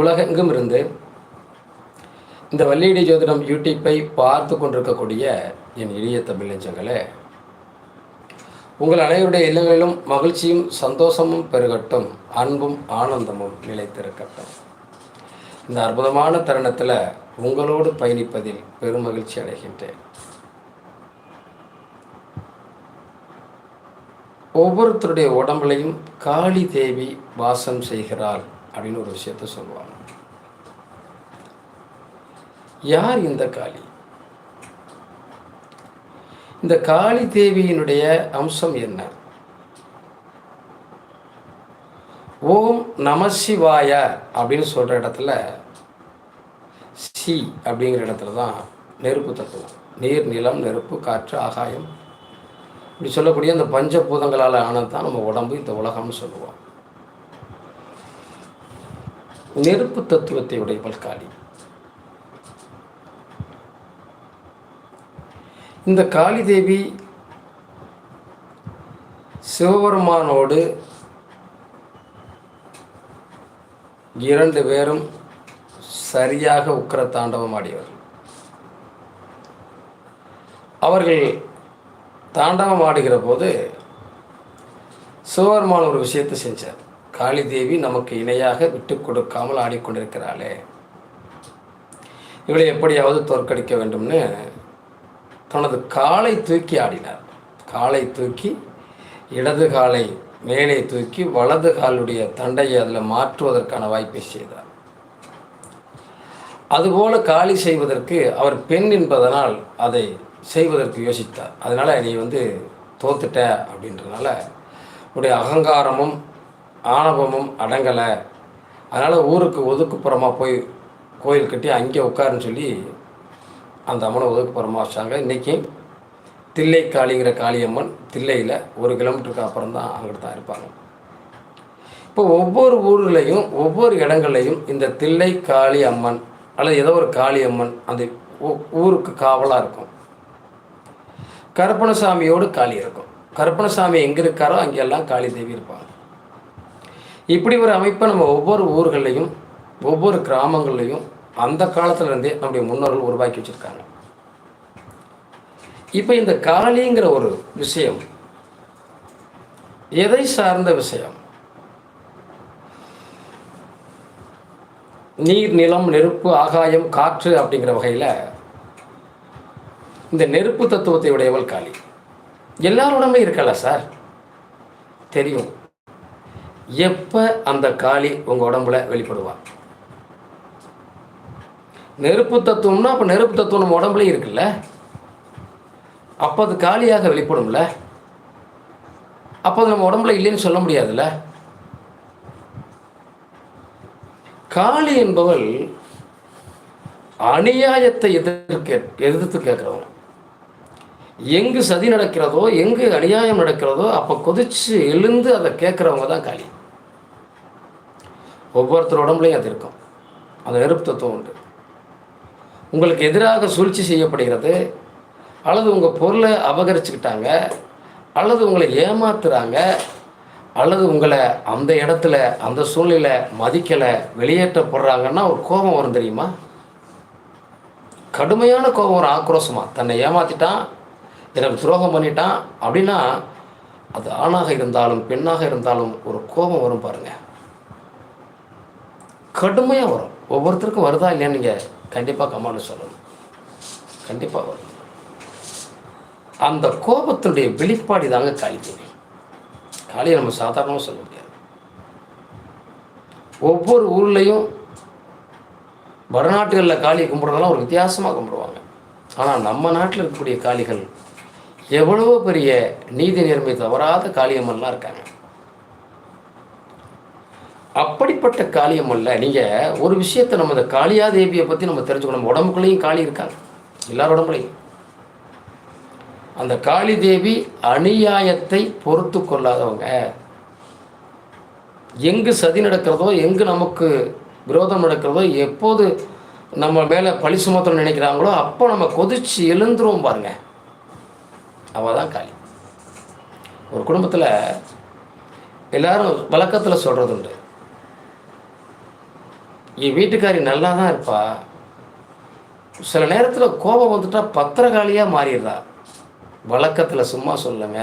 உலகெங்கும் இருந்து இந்த வள்ளியடி ஜோதிடம் யூடியூப்பை பார்த்து கொண்டிருக்கக்கூடிய என் இளைய தமிழ் நெஞ்சங்களே உங்கள் அனைவருடைய இல்லங்களிலும் மகிழ்ச்சியும் சந்தோஷமும் பெருகட்டும் அன்பும் ஆனந்தமும் நிலைத்திருக்கட்டும். இந்த அற்புதமான தருணத்தில் உங்களோடு பயணிப்பதில் பெரும் மகிழ்ச்சி அடைகின்றேன். ஒவ்வொருத்தருடைய உடம்புலையும் காளி தேவி வாசம் செய்கிறாள் அப்படின்னு ஒரு விஷயத்த சொல்லுவாங்க. யார் இந்த காளி? இந்த காளி தேவியினுடைய அம்சம் என்ன? ஓம் நமசிவாய அப்படின்னு சொல்கிற இடத்துல சி அப்படிங்கிற இடத்துல தான் நெருப்பு தத்துவம் நீர் நிலம் நெருப்பு காற்று ஆகாயம். இப்படி சொல்லக்கூடிய அந்த பஞ்சபூதங்களால் ஆனது தான் நம்ம உடம்பு இந்த உலகம்னு சொல்லுவோம். நெருப்பு தத்துவத்தை உடையவள் காளி. இந்த காளி தேவி சிவபெருமானோடு இரண்டு பேரும் சரியாக உக்கர தாண்டவம் ஆடியவர். அவர்கள் தாண்டவம் ஆடுகிற போது சிவபெருமான் ஒரு விஷயத்தை செஞ்சார். காளி தேவி நமக்கு இணையாக விட்டு கொடுக்காமல் ஆடிக்கொண்டிருக்கிறாளே. இவளை எப்படியாவது தோற்கடிக்க வேண்டும்னு தனது காலை தூக்கி ஆடினார். காலை தூக்கி இடது காலை மேலே தூக்கி வலது காலுடைய தண்டையை அதில் மாற்றுவதற்கான வாய்ப்பை செய்தார். அதுபோல காலி செய்வதற்கு அவர் பெண் என்பதனால் அதை செய்வதற்கு யோசித்தார். அதனால் நீ வந்து தோத்துட்ட அப்படின்றனால உடைய அகங்காரமும் ஆணவமும் அடங்கலை. அதனால் ஊருக்கு ஒதுக்குப்புறமாக போய் கோயில் கட்டி அங்கே உட்காருன்னு சொல்லி அந்த அம்மனை ஒதுக்குப்புறமா வச்சாங்க. இன்றைக்கி தில்லை காளிங்கிற காளியம்மன் தில்லையில் ஒரு கிலோமீட்டருக்கு அப்புறம் தான் அங்கிட்டு தான் இருப்பாங்க. இப்போ ஒவ்வொரு ஊர்லேயும் ஒவ்வொரு இடங்கள்லையும் இந்த தில்லை காளி அம்மன் அல்லது ஏதோ ஒரு காளி அம்மன் அந்த ஊ- ஊருக்கு காவலாக இருக்கும். கருப்பணசாமியோடு காளி இருக்கும். கருப்பணசாமி எங்கே இருக்காரோ அங்கெல்லாம் காளி தேவி இருப்பாங்க. இப்படி ஒரு அமைப்பை நம்ம ஒவ்வொரு ஊர்கள்லையும் ஒவ்வொரு கிராமங்கள்லையும் அந்த காலத்திலேருந்தே நம்முடைய முன்னோர்கள் உருவாக்கி வச்சுருக்காங்க. இப்போ இந்த காளிங்கிற ஒரு விஷயம் எதை சார்ந்த விஷயம்? நீர் நிலம் நெருப்பு ஆகாயம் காற்று அப்படிங்கிற வகையில் இந்த நெருப்பு தத்துவத்தை உடையவள் காளி. எல்லாரோடமே இருக்கல சார். தெரியும். எப்போ அந்த காளி உங்கள் உடம்புல வெளிப்படுவான் நெருப்பு தத்துவம்னா அப்போ நெருப்பு தத்துவம் நம்ம உடம்புலயும் இருக்குல்ல? அப்போ அது காலியாக வெளிப்படும்ல? அப்போ அது நம்ம உடம்புல இல்லைன்னு சொல்ல முடியாதுல்ல? காளி என்பவள் அநியாயத்தை எதிர்க்க எதிர்த்து கேட்குறவங்க எங்கு சதி நடக்கிறதோ எங்கு அநியாயம் நடக்கிறதோ அப்போ கொதிச்சு எழுந்து அதை கேட்குறவங்க தான் காளி ஒவ்வொருத்தர் உடம்புலையும் அது இருக்கும். அந்த நெருப்பு தத்துவம் உண்டு. உங்களுக்கு எதிராக சூழ்ச்சி செய்யப்படுகிறது அல்லது உங்கள் பொருளை அபகரிச்சுக்கிட்டாங்க அல்லது உங்களை ஏமாத்துறாங்க அல்லது உங்களை அந்த இடத்துல அந்த சூழ்நிலை மதிக்கலை வெளியேற்றப்படுறாங்கன்னா ஒரு கோபம் வரும் தெரியுமா? கடுமையான கோபம் வரும். ஆக்ரோஷமாக தன்னை ஏமாத்திட்டான் எனக்கு துரோகம் பண்ணிட்டான் அப்படின்னா அது ஆணாக இருந்தாலும் பெண்ணாக இருந்தாலும் ஒரு கோபம் வரும் பாருங்கள் கடுமையாக வரும். ஒவ்வொருத்தருக்கும் வருதா இல்லையா நீங்கள் கண்டிப்பாக கமாண்டு சொல்லணும். கண்டிப்பாக வரும். அந்த கோபத்தினுடைய வெளிப்பாடு தாங்க காளி காளியை நம்ம சாதாரணமாக சொல்ல முடியாது. ஒவ்வொரு ஊர்லேயும் வடநாட்டுகளில் காளியை கும்பிட்றதெல்லாம் ஒரு வித்தியாசமாக கும்பிடுவாங்க. ஆனால் நம்ம நாட்டில் இருக்கக்கூடிய காளிகள் எவ்வளவோ பெரிய நீதி நேர்மை தவறாத காளியம்மன்லாம் இருக்காங்க. அப்படிப்பட்ட காளியம்மன்ல நீங்கள் ஒரு விஷயத்தை நம்ம இந்த காளியாதேவியை பற்றி நம்ம தெரிஞ்சுக்கணும். நம்ம உடம்புக்குள்ளேயும் காளி இருக்காங்க. எல்லார் உடம்புலையும். அந்த காளி தேவி அநியாயத்தை பொறுத்து கொள்ளாதவங்க. எங்கு சதி நடக்கிறதோ எங்கு நமக்கு விரோதம் நடக்கிறதோ எப்போது நம்ம மேலே பழி சுமத்தணும்னு நினைக்கிறாங்களோ அப்போ நம்ம கொதிச்சு எழுந்துருவோம் பாருங்க. அவள் தான் காளி. ஒரு குடும்பத்தில் எல்லாரும் வழக்கத்தில் சொல்கிறது உண்டு என் வீட்டுக்காரி நல்லா தான் இருப்பா. சில நேரத்தில் கோபம் வந்துட்டா பத்திரகாளியாக மாறிடுறா. வழக்கத்தில் சும்மா சொல்லுங்க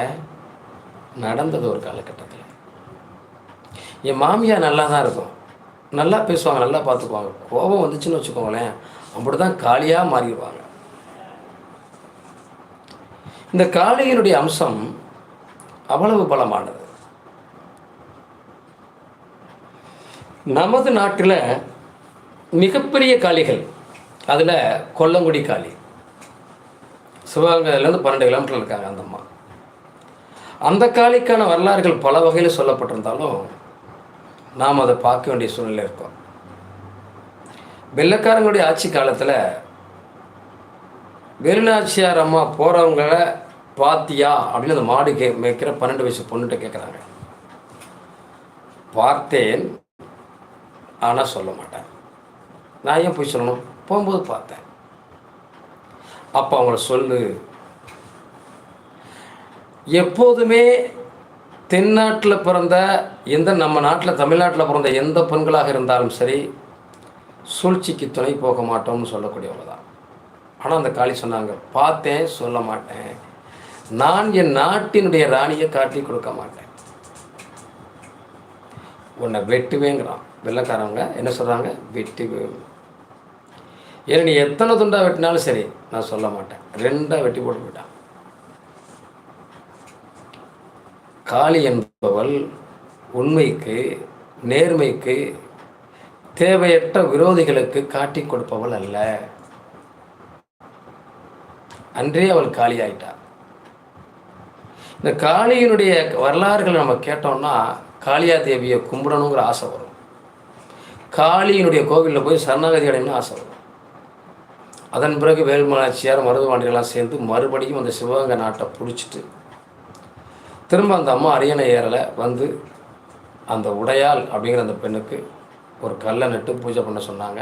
நடந்தது ஒரு காலகட்டத்தில். என் மாமியார் நல்லா தான் இருக்கும். நல்லா பேசுவாங்க நல்லா பார்த்துக்குவாங்க கோபம் வந்துச்சுன்னு வச்சுக்கோங்களேன் அப்படி தான் காளியாக மாறிடுவாங்க. இந்த காளியினுடைய அம்சம் அவ்வளவு பலமானது. நமது நாட்டில் மிகப்பெரிய காளிகள். அதில் கொல்லங்குடி காளி. சிவகங்கையிலேருந்து பன்னெண்டு கிலோமீட்டர் இருக்காங்க அந்த அம்மா. அந்த காளிக்கான வரலாறுகள் பல வகையில் சொல்லப்பட்டிருந்தாலும் நாம் அதை பார்க்க வேண்டிய சூழ்நிலை இருக்கோம். வெள்ளக்காரங்களுடைய ஆட்சி காலத்தில் வேலுநாச்சியார் அம்மா போகிறவங்கள பாத்தியா அப்படின்னு அந்த மாடு கே மேய்க்கிற பன்னெண்டு வயசு பொண்ணுகிட்ட கேட்குறாங்க பார்த்தேன் ஆனால் சொல்ல மாட்டேன். நான் ஏன் போய் சொல்லணும்? போகும்போது பார்த்தேன். அப்போ அவங்கள சொல்லு. எப்போதுமே தென்னாட்டில் பிறந்த எந்த நம்ம நாட்டில் தமிழ்நாட்டில் பிறந்த எந்த பெண்களாக இருந்தாலும் சரி சூழ்ச்சிக்கு துணை போக மாட்டோம்னு சொல்லக்கூடியவங்க தான். ஆனால் அந்த காளி சொன்னாங்க பார்த்தேன் சொல்ல மாட்டேன். நான் என் நாட்டினுடைய ராணியை காட்டி கொடுக்க மாட்டேன். உன்னை வெட்டுவேங்கிறான். வெள்ளக்காரவங்க என்ன சொல்கிறாங்க வெட்டுவே ஏன்னா நீ எத்தனை துண்டாக வெட்டினாலும் சரி நான் சொல்ல மாட்டேன். ரெண்டாக வெட்டி போட்டு விட்டான் காளி என்பவள் உண்மைக்கு நேர்மைக்கு தேவையற்ற விரோதிகளுக்கு காட்டி கொடுப்பவள் அல்ல. அன்றே அவள் காளி ஆயிட்டா. இந்த காளியினுடைய வரலாறுகளை நம்ம கேட்டோம்னா காளியா தேவியை கும்பிடணுங்கிற ஆசை வரும். காளியினுடைய கோவிலில் போய் சரணாகதி அடையணும்னு ஆசை வரும். அதன் பிறகு வேல்மலாட்சியார் மருதுவாண்டிகள்லாம் சேர்ந்து மறுபடியும் அந்த சிவகங்கை நாட்டை பிடிச்சிட்டு திரும்ப அந்த அம்மா அரியணை ஏறலை வந்து அந்த உடையால் அப்படிங்கிற அந்த பெண்ணுக்கு ஒரு கல்லை நட்டு பூஜை பண்ண சொன்னாங்க.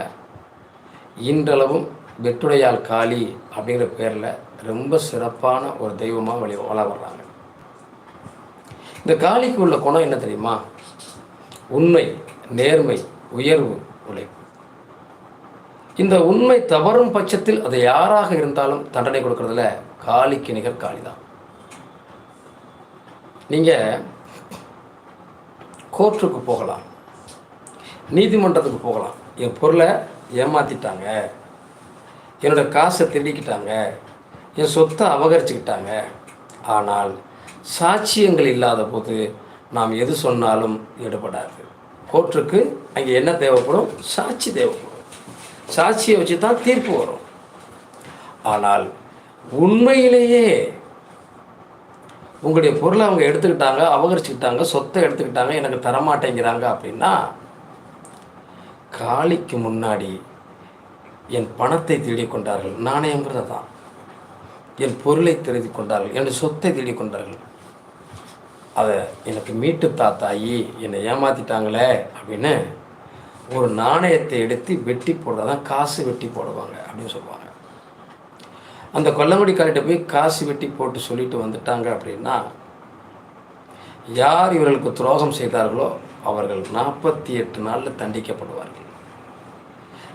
இன்றளவும் வெட்டுடையால் காளி அப்படிங்கிற பேரில் ரொம்ப சிறப்பான ஒரு தெய்வமாக வழி வள இந்த காளிக்கு உள்ள குணம் என்ன தெரியுமா? உண்மை நேர்மை உயர்வு உழைப்பு. இந்த உண்மை தவறும் பட்சத்தில் அது யாராக இருந்தாலும் தண்டனை கொடுக்கறதுல காளிக்கு நிகர் காளி தான் நீங்கள் கோர்ட்டுக்கு போகலாம். நீதிமன்றத்துக்கு போகலாம். என் பொருளை ஏமாற்றிட்டாங்க என்னோட காசை திருடிக்கிட்டாங்க. என் சொத்தை அபகரிச்சுக்கிட்டாங்க. ஆனால் சாட்சியங்கள் இல்லாத போது நாம் எது சொன்னாலும் ஈடுபடாது. கோர்ட்டுக்கு அங்கே என்ன தேவைப்படும்? சாட்சி தேவைப்படும். சாட்சியை வச்சு தான் தீர்ப்பு வரும். ஆனால் உண்மையிலேயே உங்களுடைய பொருளை அவங்க எடுத்துக்கிட்டாங்க அபகரிச்சுக்கிட்டாங்க சொத்தை எடுத்துக்கிட்டாங்க எனக்கு தரமாட்டேங்கிறாங்க அப்படின்னா காளிக்கு முன்னாடி என் பணத்தை தேடிக்கொண்டார்கள் கொண்டார்கள். நாணயங்கிறது தான் என் பொருளை திருடி கொண்டார்கள். என் சொத்தை தேடிக் கொண்டார்கள். அதை எனக்கு மீட்டு தாத்தாயி என்னை ஏமாத்திட்டாங்களே அப்படின்னு ஒரு நாணயத்தை எடுத்து வெட்டி போடுறதான் காசு வெட்டி போடுவாங்க அப்படின்னு சொல்லுவாங்க. அந்த கொல்லங்குடிக்காரிட்ட போய் காசு வெட்டி போட்டு சொல்லிட்டு வந்துட்டாங்க அப்படின்னா யார் இவர்களுக்கு துரோகம் செய்தார்களோ அவர்கள் நாற்பத்தி எட்டு நாளில் தண்டிக்கப்படுவார்கள்.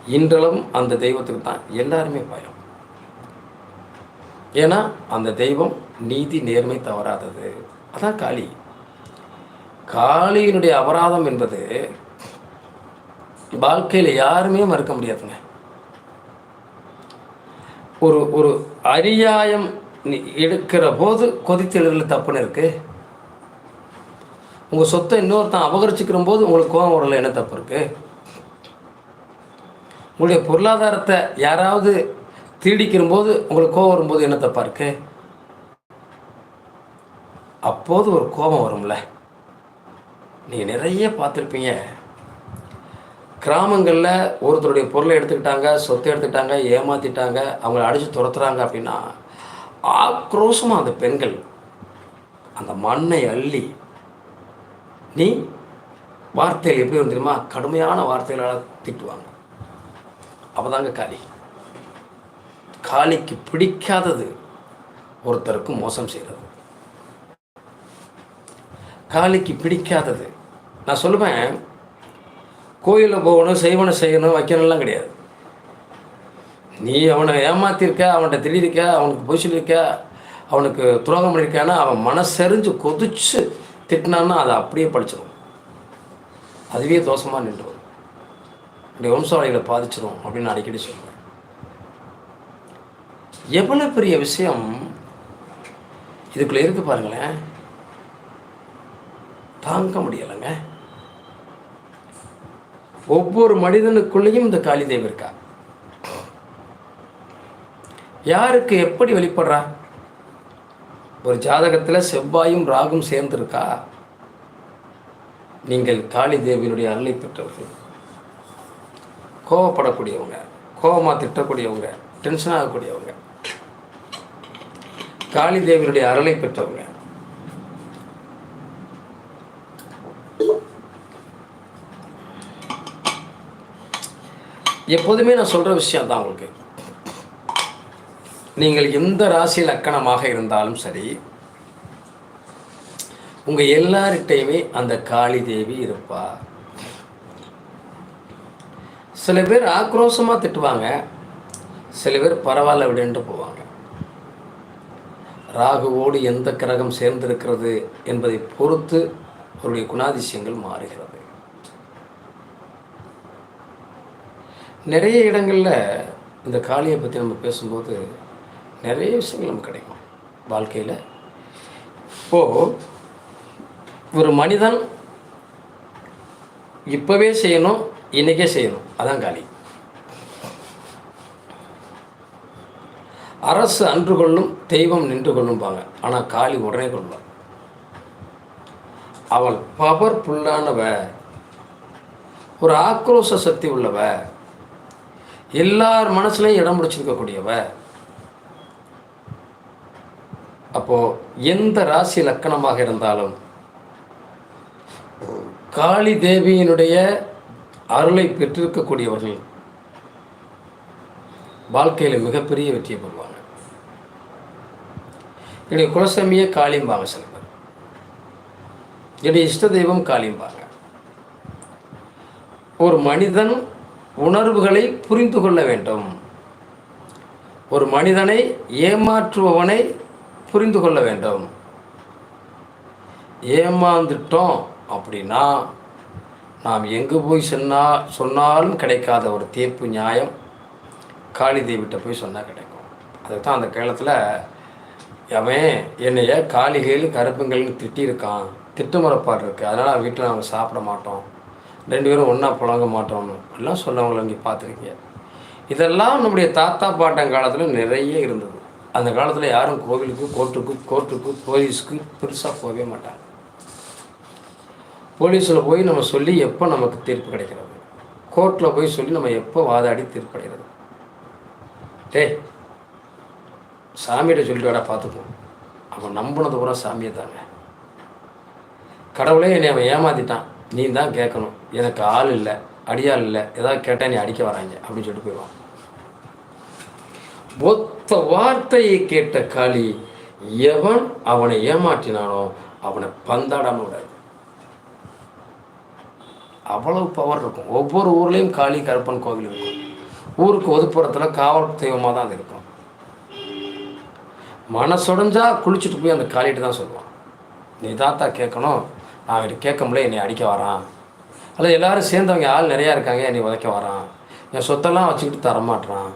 இன்றளவும் அந்த தெய்வத்துக்கு தான் எல்லாருமே பயம். ஏன்னா அந்த தெய்வம் நீதி நேர்மை தவறாதது. அதான் காளி. காளியினுடைய அபராதம் என்பது வாழ்க்கையில் யாருமே மறுக்க முடியாதுங்க. ஒரு ஒரு அரியாயம் எடுக்கிற போது கொதித்தெழுதல் தப்புன்னு இருக்கு. உங்கள் சொத்தை இன்னொருத்தன் அபகரிச்சுக்கிற போது உங்களுக்கு கோபம் வரல என்ன தப்பு இருக்கு? உங்களுடைய பொருளாதாரத்தை யாராவது திருடிக்கிற போது உங்களுக்கு கோபம் வரும்போது என்ன தப்பா இருக்கு? அப்போது ஒரு கோபம் வரும்ல. நீங்கள் நிறைய பார்த்துருப்பீங்க. கிராமங்களில் ஒருத்தருடைய பொருளை எடுத்துக்கிட்டாங்க சொத்தை எடுத்துக்கிட்டாங்க ஏமாற்றிட்டாங்க அவங்கள அடித்து துரத்துறாங்க அப்படின்னா ஆக்ரோஷமாக அந்த பெண்கள் அந்த மண்ணை அள்ளி நீ வார்த்தைகள் எப்படி வந்து தெரியுமா? கடுமையான வார்த்தைகளால் திட்டுவாங்க. அப்போதாங்க காளி காளிக்கு பிடிக்காதது ஒருத்தருக்கு மோசம் செய்கிறது காளிக்கு பிடிக்காதது. நான் சொல்லுவேன் கோயிலில் போகணும் செய்வனை செய்யணும் வைக்கணும்லாம் கிடையாது. நீ அவனை ஏமாத்திருக்க அவன்கிட்ட திடீர்க்க அவனுக்கு பொய் சொல்லியிருக்க அவனுக்கு துரோகம் பண்ணியிருக்கான்னா அவன் மனசெறிஞ்சு கொதிச்சு திட்டினான்னா அதை அப்படியே படிச்சிடும் அதுவே தோஷமாக நின்று வரும் இந்த வம்சாவளிகளை பாதிச்சிடும் அப்படின்னு அடிக்கடி சொல்லுவேன் எவ்வளோ பெரிய விஷயம் இதுக்குள்ளே இருக்கு பாருங்களேன். தாங்க முடியலைங்க. ஒவ்வொரு மனிதனுக்குள்ளேயும் இந்த காளி தெய்வம் இருக்கா? யாருக்கு எப்படி வெளிப்படுறா? ஒரு ஜாதகத்தில் செவ்வாயும் ராகும் சேர்ந்திருக்கா? நீங்கள் காளி தேவியினுடைய அருளை பெற்றவர்கள். கோவப்படக்கூடியவங்க கோபமாக திட்டக்கூடியவங்க டென்ஷன் ஆகக்கூடியவங்க. காளி தேவியினுடைய அருளை பெற்றவங்க. எப்போதுமே நான் சொல்கிற விஷயம் தான் உங்களுக்கு. நீங்கள் எந்த ராசி லக்கணமாக இருந்தாலும் சரி உங்கள் எல்லார்கிட்டையுமே அந்த காளி தேவி இருப்பா. சில பேர் ஆக்ரோஷமாக திட்டுவாங்க சில பேர் பரவாயில்ல விடுன்ட்டு போவாங்க. ராகுவோடு எந்த கிரகம் சேர்ந்திருக்கிறது என்பதை பொறுத்து அவருடைய குணாதிசயங்கள் மாறுகிறது. நிறைய இடங்களில் இந்த காளியை பற்றி நம்ம பேசும்போது நிறைய விஷயங்கள் நமக்கு கிடைக்கும் வாழ்க்கையில். இப்போது ஒரு மனிதன் இப்போவே செய்யணும் இன்றைக்கே செய்யணும். அதான் காளி. அரசு அன்று கொள்ளும் தெய்வம் நின்று கொள்ளும்பாங்க. ஆனால் காளி உடனே கொள்வார் அவள் பவர் புல்லானவ ஒரு ஆக்ரோஷ சக்தி உள்ளவ எல்லார் மனசுலையும் இடம் பிடிச்சிருக்கக்கூடியவ. அப்போது எந்த ராசி லக்கணமாக இருந்தாலும் காளி தேவியினுடைய அருளை பெற்றிருக்கக்கூடியவர்கள் வாழ்க்கையில் மிகப்பெரிய வெற்றியை பெறுவாங்க. என்னுடைய குலசாமியே காளிம்பாங்க சில பேர். என்னுடைய இஷ்ட தெய்வம் காளிம்பாங்க. ஒரு மனிதன் உணர்வுகளை புரிந்து கொள்ள வேண்டும். ஒரு மனிதனை ஏமாற்றுபவனை புரிந்து கொள்ள வேண்டும். ஏமாந்துட்டோம் அப்படின்னா நாம் எங்கே போய் சொன்னா சொன்னாலும் கிடைக்காத ஒரு தீர்ப்பு நியாயம் காளி தேவிட்ட போய் சொன்னால் கிடைக்கும். அதுக்கு தான் அந்த காலத்தில் அவன் என்னைய காளிகள் கருப்புங்கள்னு திட்டியிருக்கான் திட்டுமுறைப்பாடு இருக்குது அதனால் வீட்டில் நாங்கள் சாப்பிட மாட்டோம் ரெண்டு பேரும் ஒன்றா புழங்க மாட்டோம்னு. எல்லாம் சொன்னவங்களை இங்கே பார்த்துருக்கீங்க. இதெல்லாம் நம்முடைய தாத்தா பாட்டன் காலத்தில் நிறைய இருந்தது. அந்த காலத்தில் யாரும் கோவிலுக்கு கோர்ட்டுக்கு கோர்ட்டுக்கு போலீஸுக்கு பெருசாக போகவே மாட்டாங்க. போலீஸில் போய் நம்ம சொல்லி எப்போ நமக்கு தீர்ப்பு கிடைக்கிறது? கோர்ட்டில் போய் சொல்லி நம்ம எப்போ வாதாடி தீர்ப்பு கிடைக்கிறது டே சாமிகிட்ட சொல்லிட்டு வாடா பார்த்துக்குவோம். அவன் நம்பினது பூரா சாமியை தாங்க கடவுளே என்னை அவன் ஏமாத்திட்டான். நீ தான் கேட்கணும். எனக்கு ஆள் இல்லை அடியாள் இல்லை ஏதாவது கேட்டால் நீ அடிக்க வராங்க அப்படின்னு சொல்லிட்டு போயிடுவான். ஒத்த வார்த்தையை கேட்ட காளி எவன் அவனை ஏமாற்றினானோ அவனை பந்தாடாம விடாது. அவ்வளவு பவர் இருக்கும். ஒவ்வொரு ஊர்லேயும் காளி கருப்பன் கோவில் இருக்கும் ஊருக்கு ஒதுப்புறத்தில் காவல் தெய்வமாக தான் அது இருக்கும். மனசுடைஞ்சா குளிச்சுட்டு போய் அந்த காளிட்டு தான் சொல்லுவான். நீ தாத்தா கேட்கணும் நான் அவர்கிட்ட கேட்க முடியல என்னை அடிக்க வரான். அல்லது எல்லோரும் சேர்ந்தவங்க ஆள் நிறையா இருக்காங்க என்னை உதைக்க வரான். என் சொத்தெல்லாம் வச்சுக்கிட்டு தரமாட்றான்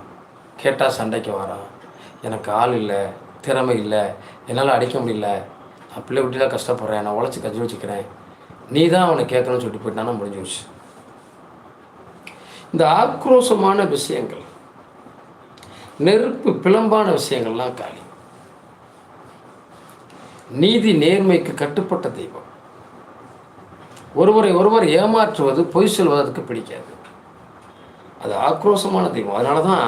கேட்டால் சண்டைக்கு வரான். எனக்கு ஆள் இல்லை திறமை இல்லை என்னால் அடிக்க முடியல. நான் பிள்ளை விட்டு தான் கஷ்டப்படுறேன் நான் உழைச்சி கஞ்சி வச்சுக்கிறேன் நீ தான் அவனை கேட்கணும்னு சொல்லிட்டு போயிட்டானா முடிஞ்சிருச்சு இந்த ஆக்ரோஷமான விஷயங்கள் நெருப்பு பிளம்பான விஷயங்கள்லாம் காலி. நீதி நேர்மைக்கு கட்டுப்பட்ட தெய்வம். ஒருவரை ஒருவர் ஏமாற்றுவது பொய் சொல்வதற்கு பிடிக்காது. அது ஆக்ரோஷமான தெய்வம். அதனால தான்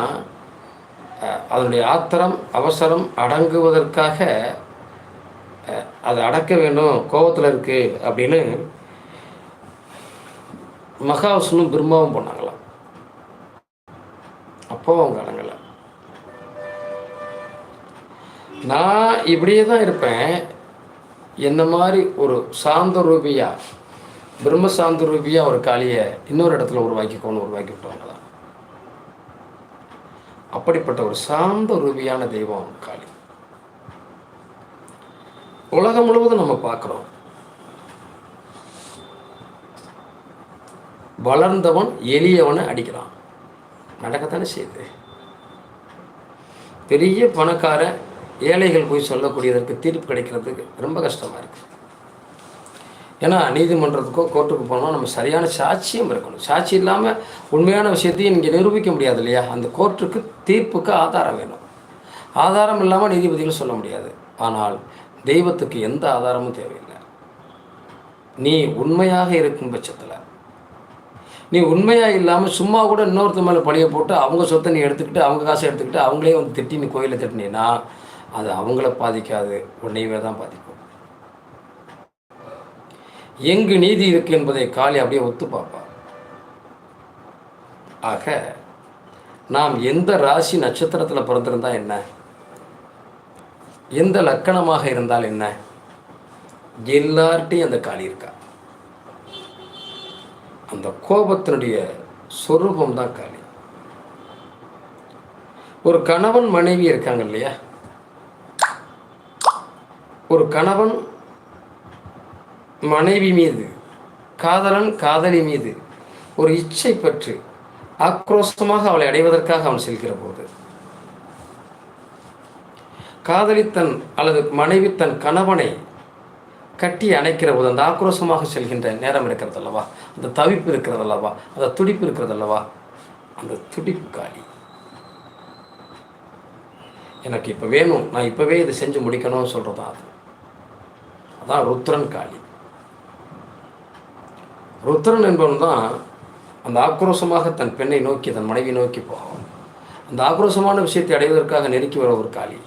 அதனுடைய ஆத்திரம் அவசரம் அடங்குவதற்காக அதை அடக்க வேண்டும் கோபத்தில் இருக்குது அப்படின்னு மகாவிஷ்ணுவும் பிரம்மாவும் பண்ணாங்களாம் அப்போ அவங்க அடங்கலை. நான் இப்படியே தான் இருப்பேன். என்ன மாதிரி ஒரு சாந்த ரூபியாக பிரம்மசாந்த ரூபியாக ஒரு காளியை இன்னொரு இடத்துல உருவாக்கிக்கோன்னு உருவாக்கி விட்டவங்க தான் அப்படிப்பட்ட ஒரு சாந்த ரூபியான தெய்வம் காளி. உலகம் முழுவதும் நம்ம பார்க்குறோம். வளர்ந்தவன் எளியவனை அடிக்கிறான். நடக்கத்தானே செய்யுது. பெரிய பணக்கார ஏழைகள் போய் சொல்லக்கூடியதற்கு தீர்ப்பு கிடைக்கிறதுக்கு ரொம்ப கஷ்டமாக இருக்குது ஏன்னா நீதிமன்றத்துக்கோ கோர்ட்டுக்கு போனால் நம்ம சரியான சாட்சியம் இருக்கணும். சாட்சி இல்லாமல் உண்மையான விஷயத்தையும் இங்கே நிரூபிக்க முடியாது இல்லையா? அந்த கோர்ட்டுக்கு தீர்ப்புக்கு ஆதாரம் வேணும். ஆதாரம் இல்லாமல் நீதிபதிகள் சொல்ல முடியாது. ஆனால் தெய்வத்துக்கு எந்த ஆதாரமும் தேவையில்லை. நீ உண்மையாக இருக்கும் பட்சத்தில் நீ உண்மையாக இல்லாமல் சும்மா கூட இன்னொருத்த மேலே பழிய போட்டு அவங்க சொத்தை நீ எடுத்துக்கிட்டு அவங்க காசை எடுத்துக்கிட்டு அவங்களே வந்து திட்டி நீ கோயிலை திட்டினீன்னா அது அவங்கள பாதிக்காது. உன்னையவே தான் பாதிக்கும். எங்கு நீதி இருக்கு என்பதை காளி அப்படியே ஒத்து பார்ப்பார் ஆக நாம் எந்த ராசி நட்சத்திரத்தில் பிறந்திருந்தால் என்ன? எந்த லக்கணமாக இருந்தால் என்ன? எல்லார்ட்டையும் அந்த காளி இருக்கா? அந்த கோபத்தினுடைய சொரூபம் தான் காளி ஒரு கணவன் மனைவி இருக்காங்க இல்லையா? ஒரு கணவன் மனைவி மீது காதலன் காதலி மீது ஒரு இச்சை பற்றி ஆக்ரோஷமாக அவளை அடைவதற்காக அவன் செல்கிற போது காதலி தன் அல்லது மனைவி தன் கணவனை கட்டி அணைக்கிற போது அந்த ஆக்ரோஷமாக செல்கின்ற நேரம் இருக்கிறது அல்லவா அந்த தவிப்பு இருக்கிறது அல்லவா அந்த துடிப்பு இருக்கிறது அல்லவா அந்த துடிப்பு காலி. எனக்கு இப்போ வேணும் நான் இப்போவே இதை செஞ்சு முடிக்கணும்னு சொல்கிறது அது? அதான் ருத்ரன் காளி ருத்ரன் என்பவன் தான் அந்த ஆக்ரோஷமாக தன் பெண்ணை நோக்கி தன் மனைவி நோக்கி போகும் அந்த ஆக்ரோஷமான விஷயத்தை அடைவதற்காக நெருக்கி வர ஒரு காளி.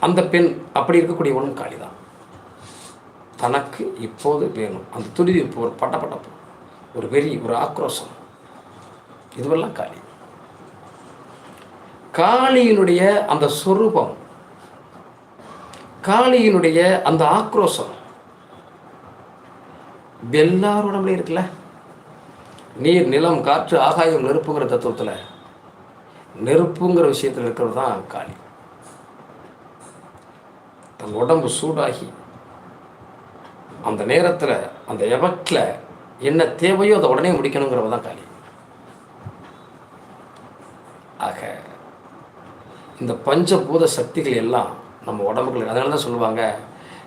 அந்த பெண் அப்படி இருக்கக்கூடியவனும் காளி தான் தனக்கு இப்போது வேணும். அந்த துடிப்பு ஒரு பட்டப்பட்டப்பு. ஒரு வெறி ஒரு ஆக்ரோஷம். இதுவெல்லாம் காளி. காளியினுடைய அந்த சொரூபம் காளியினுடைய அந்த ஆக்ரோஷம் எல்லார் உடம்புலையும் இருக்குல்ல? நீர் நிலம் காற்று ஆகாயம் நெருப்புங்கிற தத்துவத்தில் நெருப்புங்கிற விஷயத்தில் இருக்கிறது தான் காளி. தன் உடம்பு சூடாகி அந்த நேரத்தில் அந்த எவக்கில் என்ன தேவையோ அதை உடனே முடிக்கணுங்கிறவ தான் காளி. ஆக இந்த பஞ்சபூத சக்திகள் எல்லாம் நம்ம உடம்புகளுக்கு அதனால தான் சொல்லுவாங்க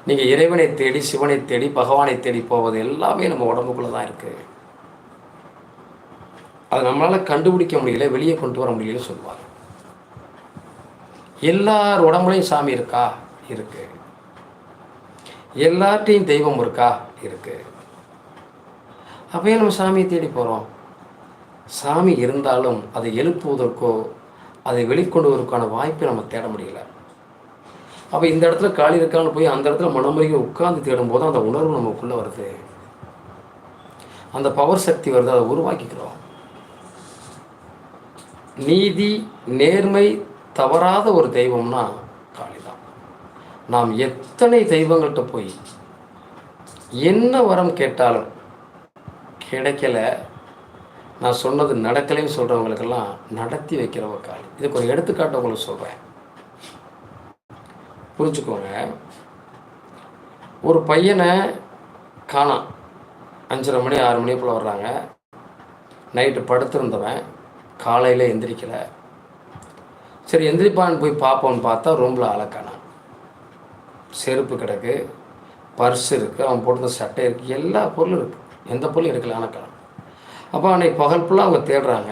நீங்கள் இறைவனை தேடி சிவனை தேடி பகவானை தேடி போவது எல்லாமே நம்ம உடம்புக்குள்ளே தான் இருக்குது அதை நம்மளால் கண்டுபிடிக்க முடியல வெளியே கொண்டு வர முடியல சொல்லுவாங்க. எல்லார் உடம்புலையும் சாமி இருக்கா? இருக்கு. எல்லார்ட்டையும் தெய்வம் இருக்கா? இருக்கு. அப்பயே நம்ம சாமியை தேடி போகிறோம் சாமி இருந்தாலும் அதை எழுப்புவதற்கோ அதை வெளிக்கொண்டு வருவதற்கான வாய்ப்பை நம்ம தேட முடியல. அப்போ இந்த இடத்துல காலி இருக்கான்னு போய் அந்த இடத்துல மனமுறையை உட்கார்ந்து தேடும்போது அந்த உணர்வு நமக்குள்ளே வருது. அந்த பவர் சக்தி வருது. அதை உருவாக்கிக்கிறோம். நீதி நேர்மை தவறாத ஒரு தெய்வம்னா காளிதான். நாம் எத்தனை தெய்வங்கள்கிட்ட போய் என்ன வரம் கேட்டாலும் கிடைக்கல. நான் சொன்னது நடக்கலைன்னு சொல்கிறவங்களுக்கெல்லாம் நடத்தி வைக்கிறவ காளி. இதுக்கு ஒரு எடுத்துக்காட்டு உங்களுக்கு சொல்கிறேன் புரிஞ்சுக்கோங்க. ஒரு பையனை காணாம். அஞ்சரை மணி ஆறு மணி போல் வர்றாங்க. நைட்டு படுத்திருந்தவன் காலையில் எந்திரிக்கலை. சரி எந்திரிப்பான்னு போய் பார்ப்போன்னு பார்த்தா ரூமில் ஆளக்கானான் செருப்பு கிடக்கு பர்ஸ் இருக்குது அவன் போட்டிருந்த சட்டை இருக்குது எல்லா பொருளும் இருக்குது எந்த பொருளும் எடுக்கல ஆனக்கானம் அப்போ அன்னைக்கு பகல் ஃபுல்லாக அவங்க தேடுறாங்க.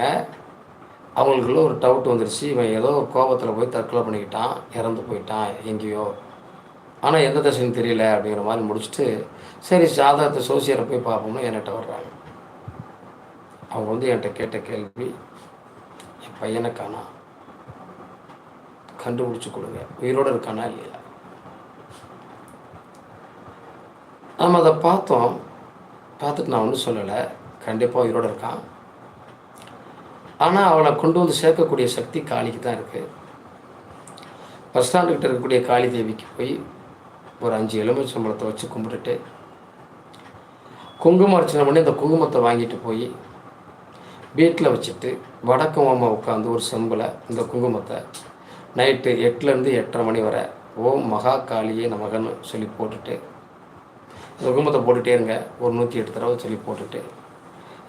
அவங்களுக்குள்ள ஒரு டவுட் வந்துருச்சு. இவன் ஏதோ கோபத்தில் போய் தற்கொலை பண்ணிக்கிட்டான் இறந்து போயிட்டான் எங்கேயோ. ஆனால் எந்த தசைன்னு தெரியல அப்படிங்கிற மாதிரி முடிச்சுட்டு சரி சாதாரத்தை சோசியரை போய் பார்ப்போம்னு என்கிட்ட வர்றாங்க. அவங்க வந்து என்கிட்ட கேட்ட கேள்வி என் பையனை காணா? கண்டுபிடிச்சி கொடுங்க. உயிரோடு இருக்கானா இல்லையா? நம்ம அதை பார்த்தோம். பார்த்துட்டு நான் ஒன்றும் சொல்லலை. கண்டிப்பாக உயிரோடு இருக்கான். ஆனால் அவளை கொண்டு வந்து சேர்க்கக்கூடிய சக்தி காளிக்கு தான் இருக்குது பஸ் ஸ்டாண்டுக்கிட்ட இருக்கக்கூடிய காளி தேவிக்கு போய் ஒரு அஞ்சு எலுமிச்சம்பழத்தை வச்சு கும்பிட்டுட்டு குங்குமம் அர்ச்சனை பண்ணி அந்த குங்குமத்தை வாங்கிட்டு போய் வீட்டில் வச்சுட்டு வடக்கு மாமா உட்காந்து ஒரு செம்பில் இந்த குங்குமத்தை நைட்டு எட்டுலேருந்து எட்டரை மணி வரை ஓம் மகா காளியே நமகன்னு சொல்லி போட்டுட்டு இந்த குங்குமத்தை போட்டுகிட்டே இருங்க ஒரு நூற்றி எட்டு தடவை சொல்லி போட்டுட்டு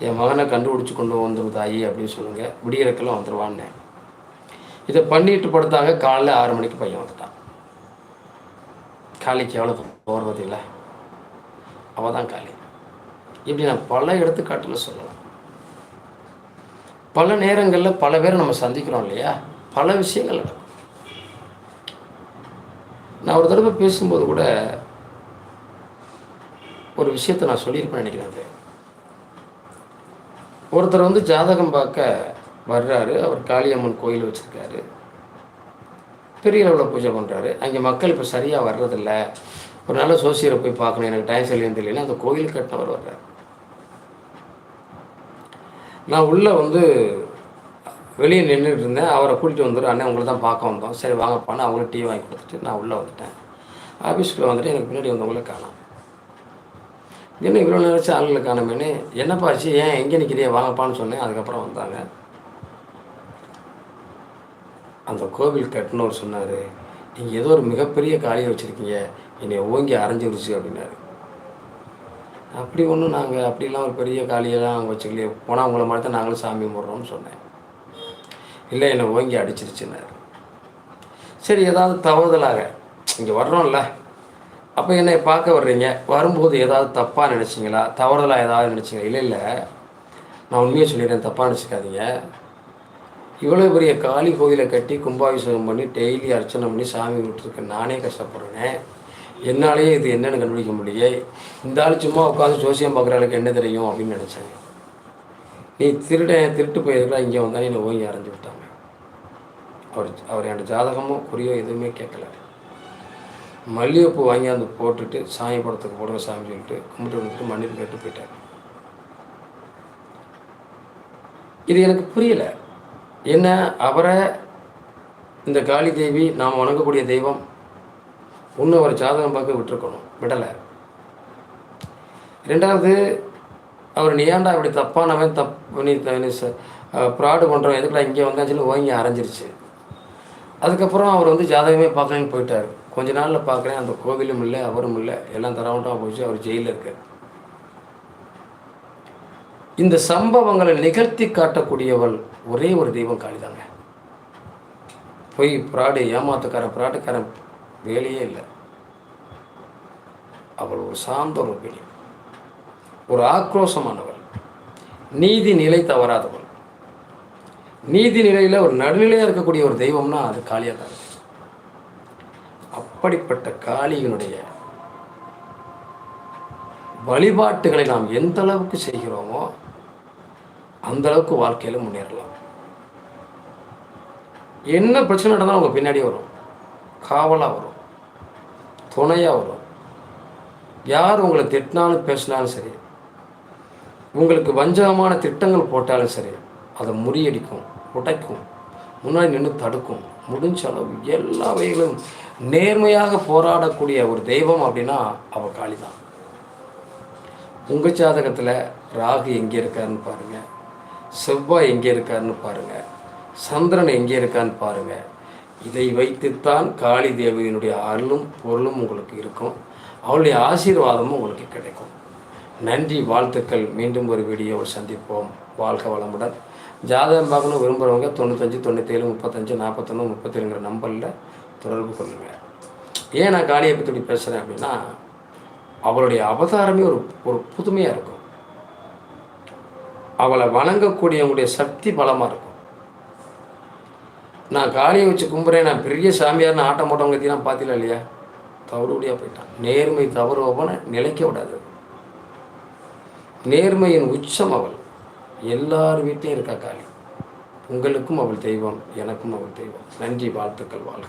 என் மகனை கண்டுபிடிச்சி கொண்டு வந்துடும் தாயி அப்படின்னு சொல்லுங்கள் விடியறக்கெல்லாம் வந்துடுவான்னு இதை பண்ணிட்டு படுத்தாங்க. காலையில் ஆறு மணிக்கு பையன் வந்துட்டான். காளிக்கு எவ்வளோ போகிற பார்த்தீங்களா? அவள் தான் காளி இப்படி நான் பல எடுத்துக்காட்டில் சொல்லலாம். பல நேரங்களில் பல பேரை நம்ம சந்திக்கிறோம் இல்லையா? பல விஷயங்கள் நடக்கும். நான் ஒரு தடவை பேசும்போது கூட ஒரு விஷயத்தை நான் சொல்லியிருப்பேன் நினைக்கிறேன் ஒருத்தர் வந்து ஜாதகம் பார்க்க வர்றாரு. அவர் காளியம்மன் கோயில் வச்சுருக்காரு. பெரிய அளவில் பூஜை பண்ணுறாரு அங்கே மக்கள் இப்போ சரியாக வர்றதில்ல. ஒரு நல்ல சோசியரை போய் பார்க்கணும். எனக்கு டைம் சரியில்லைன்னு தெரியல அந்த கோயில் கட்டினவர் வர்றார். நான் உள்ளே வந்து வெளியே நின்றுட்டு இருந்தேன். அவரை கூட்டிகிட்டு வந்துடும் அண்ணன் உங்களை தான் பார்க்க வந்தோம். சரி வாங்கப்பான்னு அவங்களுக்கு டீ வாங்கி கொடுத்துட்டு நான் உள்ளே வந்துட்டேன். ஆஃபீஸ்க்குள்ளே வந்துட்டு எனக்கு பின்னாடி வந்தவங்கள காணும். என்ன இவ்வளோ நினச்சி ஆளுங்களை காணமேனு என்னப்பா ஆச்சு? ஏன் எங்கே நிற்கிறீங்க வாங்கப்பான்னு சொன்னேன். அதுக்கப்புறம் வந்தாங்க. அந்த கோவில் கட்டினவர் சொன்னார் நீங்கள் ஏதோ ஒரு மிகப்பெரிய காளியை வச்சுருக்கீங்க. என்னை ஓங்கி அரைஞ்சிருச்சு அப்படின்னாரு. அப்படி ஒன்றும் நாங்கள் அப்படிலாம் ஒரு பெரிய காளியெல்லாம் நாங்கள் வச்சுக்கலையே போனால் உங்களை மாதிரி தான் நாங்களும் சாமி கும்பிட்றோம்னு சொன்னேன். இல்லை என்னை ஓங்கி அடிச்சிருச்சுன்னாரு. சரி ஏதாவது தவறுதலாக இங்கே வர்றோம்ல. அப்போ என்னை பார்க்க வர்றீங்க? வரும்போது ஏதாவது தப்பாக நினச்சிங்களா? தவறுதலாக ஏதாவது நினச்சிங்களா? இல்லை இல்லை. நான் உண்மையை சொல்லிடுறேன். தப்பாக நினச்சிக்காதீங்க. இவ்வளோ பெரிய காளி கோயிலை கட்டி கும்பாபிஷேகம் பண்ணி டெய்லி அர்ச்சனை பண்ணி சாமி விட்டுருக்கேன் நானே கஷ்டப்படுறேன். என்னாலேயே இது என்னென்னு கண்டுபிடிக்க முடியல இந்த ஆள் சும்மா உட்காந்து ஜோசியம் பார்க்குற அளவுக்கு என்ன தெரியும் அப்படின்னு நினச்சேன். நீ திருட திருட்டு போயிருக்கலாம் இங்கே வந்தால் என்னை ஓங்கி அரைஞ்சு விட்டாங்க. அவர் அவர் என் ஜாதகமும் குறியோ எதுவுமே கேட்கல. மல்லிகைப்பூ வாங்கியாந்து போட்டுட்டு சாமி படத்துக்கு போடுங்க சாமி சொல்லிட்டு கும்பிட்டு வந்துட்டு மன்னிப்பு கேட்டு போயிட்டார் இது எனக்கு புரியலை. என்ன அவரை இந்த காளி தேவி நாம் வணங்கக்கூடிய தெய்வம் இன்னும் அவர் ஜாதகம் பார்க்க விட்டுருக்கணும். விடலை. ரெண்டாவது அவர் நீ ஏன்டா இப்படி தப்பானவன் தப் நீ நீ ப்ராடு பண்ணுறவன் எதுக்குடா இங்கே வந்தாச்சுன்னு ஓங்கி அரைஞ்சிருச்சு. அதுக்கப்புறம் அவர் வந்து ஜாதகமே பார்க்கலன்னு போயிட்டார். கொஞ்ச நாளில் பார்க்குறேன் அந்த கோவிலும் இல்லை அவரும் இல்லை. எல்லாம் தரவட்டாக போச்சு அவர் ஜெயிலில் இருக்கார். இந்த சம்பவங்களை நிகழ்த்தி காட்டக்கூடியவள் ஒரே ஒரு தெய்வம் காளிதாங்க. பொய் பிராடு ஏமாத்துக்காரன் பிராட்டுக்காரன் வேலையே இல்லை. அவள் ஒரு சார்ந்த ஒரு பெண். ஒரு ஆக்ரோஷமானவள். நீதி நிலை தவறாதவள். நீதி நிலையில் ஒரு நடுநிலையாக இருக்கக்கூடிய ஒரு தெய்வம்னா அது காளியாக தான் அப்படிப்பட்ட காளியினுடைய வழிபாட்டுகளை நாம் எந்த அளவுக்கு செய்கிறோமோ அந்த அளவுக்கு வாழ்க்கையில் முன்னேறலாம். என்ன பிரச்சனை நடந்தாலும் உங்கள் பின்னாடி வரும். காவலாக வரும். துணையாக வரும். யார் உங்களை திட்டினாலும் பேசினாலும் சரி உங்களுக்கு வஞ்சகமான திட்டங்கள் போட்டாலும் சரி அதை முறியடிக்கும் உடைக்கும் முன்னாடி நின்று தடுக்கும் முடிஞ்ச அளவு எல்லா வகைகளும் நேர்மையாக போராடக்கூடிய ஒரு தெய்வம் அப்படின்னா அவ காளி தான் உங்கள் ஜாதகத்தில் ராகு எங்கே இருக்காருன்னு பாருங்கள் செவ்வாய் எங்கே இருக்காருன்னு பாருங்கள் சந்திரன் எங்கே இருக்கான்னு பாருங்கள் இதை வைத்துத்தான் காளி தேவியினுடைய அருளும் பொருளும் உங்களுக்கு இருக்கும். அவளுடைய ஆசீர்வாதமும் உங்களுக்கு கிடைக்கும். நன்றி வாழ்த்துக்கள். மீண்டும் ஒரு வீடியோவில் சந்திப்போம். வாழ்க வளமுடன். ஜாதகம் பார்க்கணும் விரும்புகிறவங்க தொண்ணூத்தஞ்சு தொண்ணூற்றேழு முப்பத்தஞ்சு நாற்பத்தொன்று முப்பத்தேழுங்கிற நம்பரில் தொடர்பு கொள்ளுங்கள் ஏன் நான் காளியை பற்றி இப்படி பேசுகிறேன் அப்படின்னா அவளுடைய அவதாரமே ஒரு ஒரு புதுமையாக இருக்கும். அவளை வணங்கக்கூடியவங்களுடைய சக்தி பலமாக இருக்கும். நான் காளியை வச்சு கும்புறேன் நான் பெரிய சாமியார்னு ஆட்டம் போட்டவங்க பற்றிலாம் பார்த்தீங்களா இல்லையா? தவறுபடியாக போயிட்டான். நேர்மை தவறுவன நிலைக்க விடாது. நேர்மையின் உச்சம் அவள். எல்லார் வீட்லையும் இருக்கா காளி? உங்களுக்கும் அவள் தெய்வம் எனக்கும் அவள் தெய்வம். நன்றி வாழ்த்துக்கள் வாழ்க